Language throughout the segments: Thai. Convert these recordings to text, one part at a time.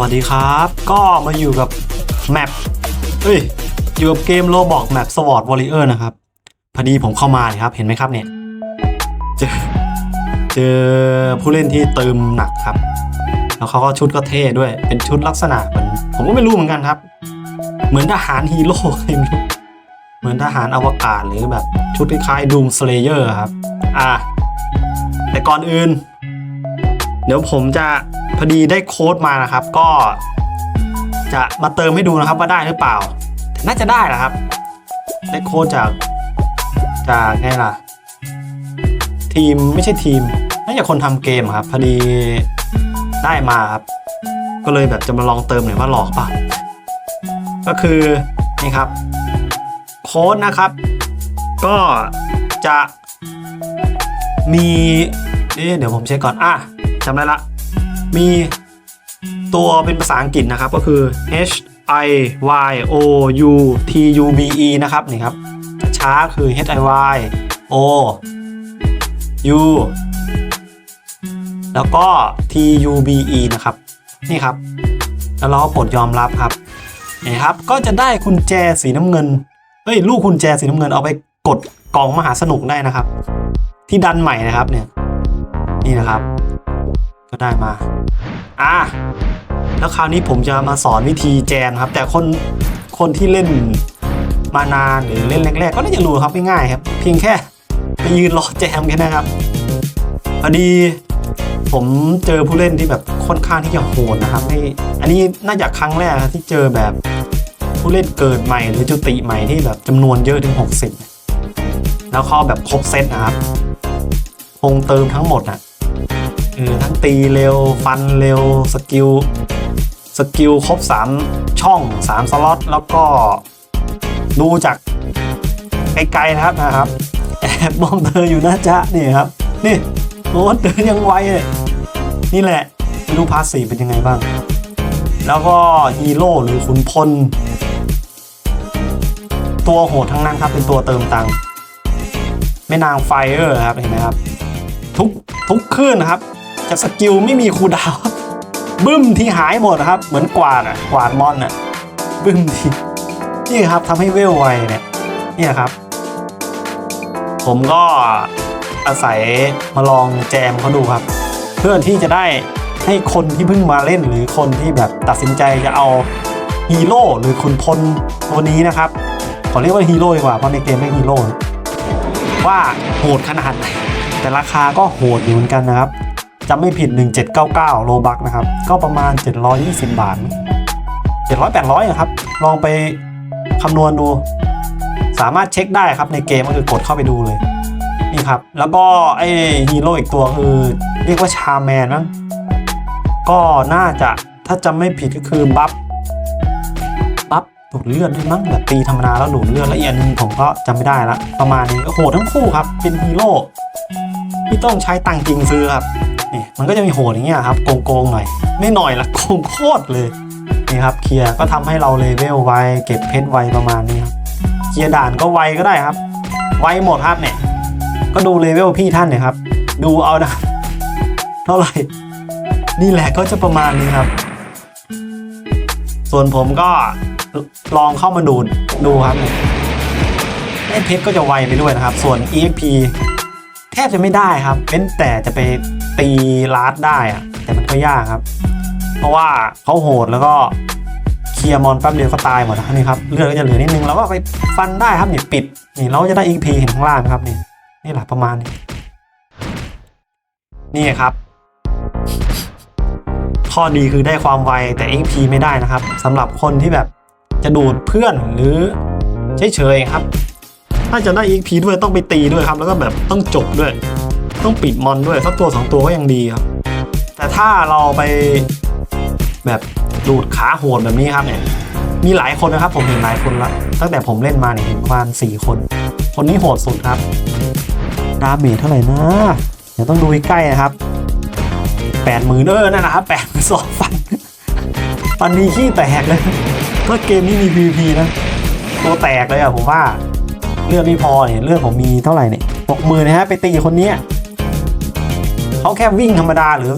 วัสดีครับ ก็มาอยู่กับแมปเอ้ย อยู่กับเกมโลบอกแมปสวอตวอริเออร์นะครับ พอดีผมเข้ามาเนี่ยครับ เห็นไหมครับเนี่ย เจอเจอผู้เล่นที่เติมหนักครับ แล้วเขาก็ชุดก็เท่ด้วย เป็นชุดลักษณะเหมือนผมก็ไม่รู้เหมือนกันครับ เหมือนทหารฮีโร่ใครไม่รู้เหมือนทหารอวกาศหรือแบบชุดคล้ายๆดูมสเลเยอร์ครับ อะแต่ก่อนอื่น เดี๋ยวผมจะ พอดีได้โค้ดมานะครับ ก็จะมาเติมให้ดูนะครับว่าได้หรือเปล่า น่าจะได้นะครับ ได้โค้ดจากจากไงล่ะ ทีมไม่ใช่ทีมน่าจะคนทำเกมครับ พอดีได้มาครับ ก็เลยแบบจะมาลองเติมหน่อยว่าหลอกป่ะ ก็คือนี่ครับ โค้ดนะครับ ก็จะมีเอ๊ะเดี๋ยวผมเช็คก่อน อะจำได้ละ มีตัวเป็นภาษาอังกฤษนะครับก็คือ H I Y O U T U B E นะครับนี่ครับช้าคือ H I Y O U แล้วก็ T U B E นะครับ นี่ครับ แล้วเราก็กดยอมรับครับนี่ครับ ก็จะได้กุญแจสีน้ำเงินเอ้ยลูกกุญแจสีน้ำเงินเอาไปกดกล่องมหาสนุกได้นะครับ ที่ดันใหม่นะครับเนี่ยนี่นะครับ ก็ได้มา อะแล้วคราวนี้ผมจะมาสอนวิธีแจมครับ แต่คนคนที่เล่นมานานหรือเล่นแรกๆ ก็น่าจะรู้ครับง่ายๆครับ เพียงแค่ไปยืนรอแจมแค่นั้นครับพอดีผมเจอผู้เล่นที่แบบค่อนข้างที่จะโหดนะครับนี่อันนี้น่าจะครั้งแรกที่เจอแบบผู้เล่นเกิดใหม่หรือจุติใหม่ที่แบบจำนวนเยอะถึง 60 แล้วเขาแบบครบเซตนะครับคงเติมทั้งหมดอะ เออทั้งตีเร็ว ฟันเร็ว สกิล สกิลครบ 3 ช่อง 3 สล็อต แล้วก็ดูจากไกลๆนะครับนะครับ แอบมองเธออยู่นะจ๊ะนี่ครับ นี่โอ้เดินยังไวเลยนี่แหละไม่รู้พาสซีฟเป็นยังไงบ้าง แล้วก็ฮีโร่หรือขุนพล ตัวโหดทั้งนั้นครับ เป็นตัวเติมตังค์แม่นางไฟเออร์ครับเห็นไหมครับ ทุกทุกคลื่นนะครับ จากสกิลไม่มีคูดาวบึ้มที่หายหมดนะครับ เหมือนกวาดอะกวาดมอนอะบึ้มทีนี่ครับทำให้เวลไวเนี่ยนี่ครับ ผมก็อาศัยมาลองแจมเขาดูครับ เพื่อที่จะได้ให้คนที่เพิ่งมาเล่นหรือคนที่แบบตัดสินใจจะเอาฮีโร่หรือคุณพลตัวนี้นะครับ ขอเรียกว่าฮีโร่ดีกว่าเพราะในเกมไม่ฮีโร่ว่าโหดขนาดไหนแต่ราคาก็โหดอยู่เหมือนกันนะครับ จำไม่ผิด 1799 โลบักนะครับ ก็ประมาณ 720 บาท 700 800ครับ ลองไปคำนวณดู สามารถเช็คได้ครับในเกมก็คือกดเข้าไปดูเลย นี่ครับ แล้วก็ไอฮีโร่อีกตัวคือ เรียกว่าชาแมนมั้งก็น่าจะถ้าจำไม่ผิดก็คือบัฟบัฟดูดเลือดด้วยมั้งแบบตีธรรมดาแล้วดูดเลือดละเอียดนึงผมก็จำไม่ได้ละประมาณนี้ก็โหดทั้งคู่ครับเป็นฮีโร่ที่ต้องใช้ตังค์จริงซื้อครับ มันก็จะมีโหดอย่างเงี้ยครับโกงๆหน่อย ไม่หน่อยละโกงโคตรเลยนี่ครับเคลียร์ก็ทำให้เราเลเวลไวเก็บเพชรไวประมาณนี้ครับเคลียร์ด่านก็ไวก็ได้ครับ ไวหมดครับเนี่ยก็ดูเลเวลพี่ท่านเนี่ยครับ ดูเอานะเท่าไหร่นี่แหละก็จะประมาณนี้ครับ ส่วนผมก็ลองเข้ามาดูดูครับเนี่ยเพชรก็จะไวไปด้วยนะครับ ส่วน EXP แทบจะไม่ได้ครับเป็นแต่จะไปตีลาดได้อะแต่มันก็ยากครับ เพราะว่าเขาโหดแล้วก็เคลียร์มอนแป๊บเดียวก็ตายหมดนะนี่ครับเลือดก็จะเหลือนิดนึงเราก็ไปฟันได้ครับนี่ปิดนี่เราจะได้ EP เห็นข้างล่างครับนี่นี่แหละประมาณนี้นี่ครับ ข้อดีคือได้ความไวแต่ EP ไม่ได้นะครับสำหรับคนที่แบบจะดูดเพื่อนหรือเฉยๆครับ ถ้าจะได้ EP ด้วยต้องไปตีด้วยครับ แล้วก็แบบต้องจบด้วย ต้องปิดมอนด้วยสักตัวสองตัวก็ยังดีครับ แต่ถ้าเราไปแบบดูดขาโหดแบบนี้ครับเนี่ยมีหลายคนนะครับ ผมเห็นหลายคนละตั้งแต่ผมเล่นมาเนี่ยเห็นประมาณสี่คน คนนี้โหดสุดครับดาเมจเท่าไหร่นะเดี๋ยวต้องดูใกล้นะครับแปดหมื่นเออนั่นนะครับแปดหมื่นสองฟันฟันดีขี้แตกเลยถ้าเกมนี้มี PVP นะ ตัวแตกเลยอะผมว่า เลือดไม่พอเนี่ยเลือดผมมีเท่าไหร่เนี่ยหกหมื่นนะฮะไปตีคนเนี้ยเขาแค่วิ่งธรรมดาหรือ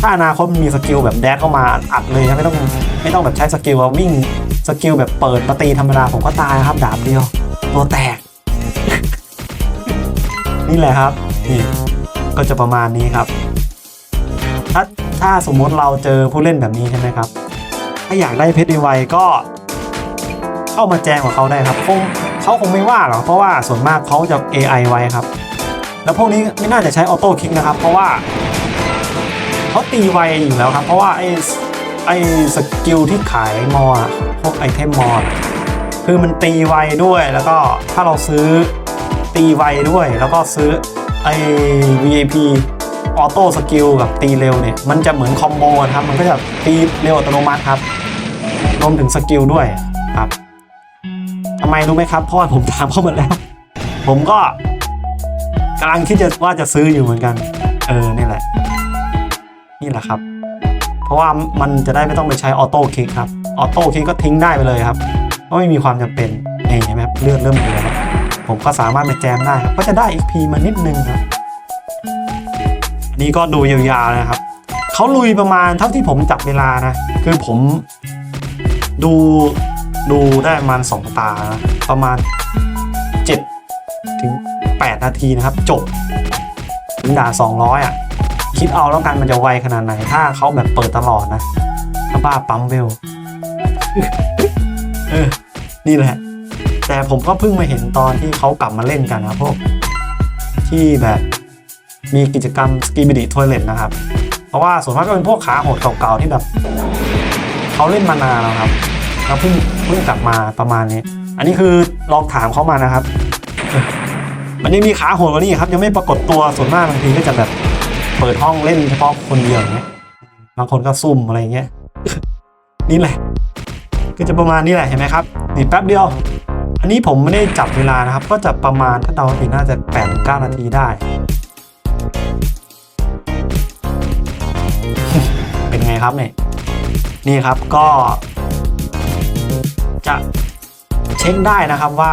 ถ้าอนาคตมันมีสกิลแบบแดดเข้ามาอัดเลยนะไม่ต้องไม่ต้องแบบใช้สกิลว่าวิ่งสกิลแบบเปิดมาตีธรรมดาผมก็ตายครับดาบเดียว ตัวแตก นี่แหละครับนี่ก็จะประมาณนี้ครับ ถ้าถ้าสมมติเราเจอผู้เล่นแบบนี้ใช่ไหมครับ ถ้าอยากได้เพชรไวก็เข้ามาแจงกับเขาได้ครับคง เขาคงไม่ว่าหรอกเพราะว่าส่วนมากเขาจะ AI ไว้ครับ แล้วพวกนี้ไม่น่าจะใช้ออโต้คิกนะครับ เพราะว่าเขาตีไวอยู่แล้วครับ เพราะว่าไอ้ไอ้สกิลที่ขายมออะพวกไอเทมมอคือมันตีไวด้วยแล้วก็ถ้าเราซื้อตีไวด้วย แล้วก็ซื้อไอ้ VIP ออโต้สกิลกับตีเร็วเนี่ยมันจะเหมือนคอมโบครับ มันก็จะตีเร็วอัตโนมัติครับรวมถึงสกิลด้วยครับำไมรู้ไหมครับเพราะว่าผมตามเข้ามาแล้ว ผมก็กำลังคิดจะว่าจะซื้ออยู่เหมือนกัน เออนี่แหละ นี่แหละครับ เพราะว่ามันจะได้ไม่ต้องไปใช้ออโต้คลิกครับออโต้คลิกก็ทิ้งได้ไปเลยครับก็ไม่มีความจำเป็นนี่เห็นไหมครับเลือดเริ่มเหลือแล้วผมก็สามารถไปแจมได้ครับก็จะได้ XP มานิดนึงครับอันนี้ก็ดูยาวๆนะครับเขาลุยประมาณเท่าที่ผมจับเวลานะ คือผมดู ดูได้ประมาณ 2 ตา ประมาณ 7 ถึง 8 นาทีนะครับ จบถึงด่าน200 อะ คิดเอาแล้วกันมันจะไวขนาดไหน ถ้าเขาแบบเปิดตลอดนะถ้าบ้าปั๊มเวลเออ นี่แหละ แต่ผมก็เพิ่งมาเห็นตอนที่เขากลับมาเล่นกันนะพวก ที่แบบมีกิจกรรมสกีบิดิทอยเลตนะครับ เพราะว่าส่วนมากก็เป็นพวกขาโหดเก่าๆที่แบบ เขาเล่นมานานแล้วครับ แล้วเพิ่งเพิ่งกลับมาประมาณนี้ อันนี้คือลองถามเขามานะครับออมันยังมีขาโหดกว่านี้ครับ ยังไม่ปรากฏตัวส่วนมากบางทีก็จะแบบเปิดห้องเล่นเฉพาะคนเดียวอย่างเงี้ยบางคนก็ซุ่มอะไรเงี้ยนี่แหละ ก็จะประมาณนี้แหละเห็นไหมครับนี่แป๊บเดียว อันนี้ผมไม่ได้จับเวลานะครับ ก็จะประมาณถ้าเดาผิดน่าจะ8ปดเก้านาทีได้ เป็นไงครับเนี่ยนี่ครับก็ จะเช็คได้นะครับว่า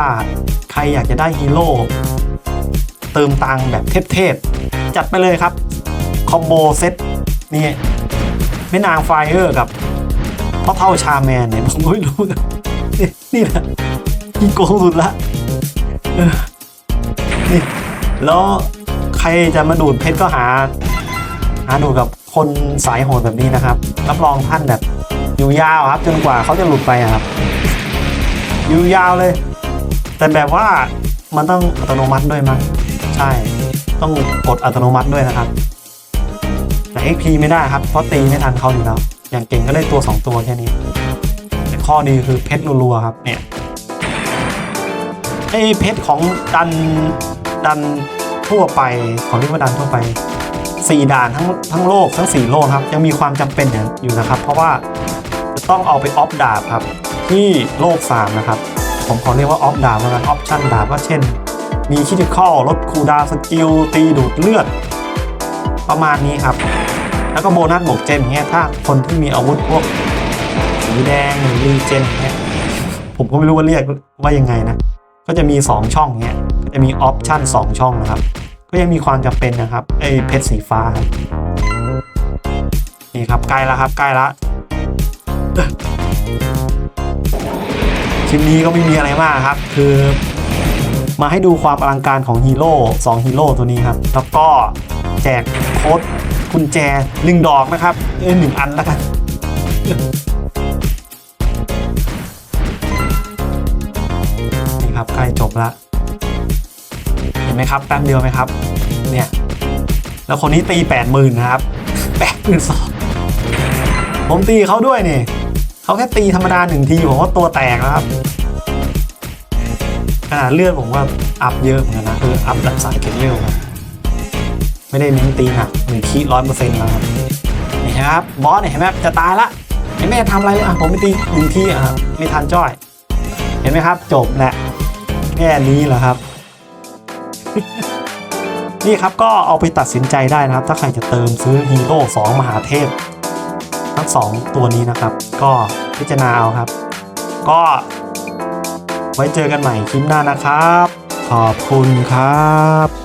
ใครอยากจะได้ฮีโร่เติมตังค์แบบเทพๆ จัดไปเลยครับ คอมโบเซตนี่แม่นางไฟเออร์กับพ่อเท่าชาแมนเนี่ย ผมไม่รู้กันนี่นี่แหละที่โกงสุดละนี่แล้วใครจะมาดูดเพชรก็หา หาดูกับคนสายโหดแบบนี้นะครับ รับรองท่านแบบอยู่ยาวครับ จนกว่าเขาจะหลุดไปครับ อยู่ยาวเลย แต่แบบว่ามันต้องอัตโนมัติด้วยมั้งใช่ ต้องกดอัตโนมัติด้วยนะครับ แต่ XP ไม่ได้ครับ เพราะตีไม่ทันเขาอยู่แล้วอย่างเก่งก็ได้ตัว 2 ตัวแค่นี้ แต่ข้อดีคือเพชรรัวๆครับเนี่ยไอ้เพชรของดันดันทั่วไปของเรียกว่าดันทั่วไปสี่ด่านทั้งทั้งโลกทั้ง 4 โลกครับ ยังมีความจำเป็นอยู่นะครับ เพราะว่า ต้องเอาไปออฟดาบครับ ที่โลก3นะครับ ผมขอเรียกว่าออฟดาบแล้วกันออปชั่นดาบก็เช่น มีคิดิคอลลดคูลดาสกิลตีดูดเลือด ประมาณนี้ครับ แล้วก็โบนัสบวกเจมเงี้ยถ้าคนที่มีอาวุธพวกสีแดงหรือรีเจนเงี้ยผมก็ไม่รู้ว่าเรียกว่ายังไงนะ ก็จะมี 2 ช่องเงี้ยก็จะมีออปชั่น2 ช่องนะครับ ก็ยังมีความจำเป็นนะครับไอ้เพชรสีฟ้าครับนี่ครับใกล้แล้วครับใกล้ละ คลิปนี้ก็ไม่มีอะไรมากครับ คือ มาให้ดูความอลังการของฮีโร่2ฮีโร่ตัวนี้ครับ แล้วก็แจกโค้ดกุญแจหนึ่งดอกนะครับ เออหนึ่งอันแล้วกันนี่ครับใกล้จบละเห็นไหมครับแป๊บเดียวไหมครับ เนี่ย แล้วคนนี้ตีแปดหมื่นนะครับแปดหมื่นสองผมตีเขาด้วยนี่ เขาแค่ตีธรรมดาหนึ่งทีผมว่าตัวแตกแล้วครับขนาดเลือดผมว่าอัพเยอะเหมือนกันนะคืออัพแบบสายเก็บเร็วครับไม่ได้เน้นตีหนักหนึ่งคีร้อยเปอร์เซ็นต์แล้วครับนี่ครับบอสเนี่ยเห็นไหมครับจะตายละเห็นไหมจะทำอะไรอะผมไปตีหนึ่งทีอะไม่ทันจ้อย เห็นไหมครับ จบแหละแค่นี้แหละครับ นี่ครับก็เอาไปตัดสินใจได้นะครับ ถ้าใครจะเติมซื้อฮีโร่2มหาเทพ ทั้ง2ตัวนี้นะครับ ก็พิจารณาเอาครับ ก็ไว้เจอกันใหม่คลิปหน้านะครับ ขอบคุณครับ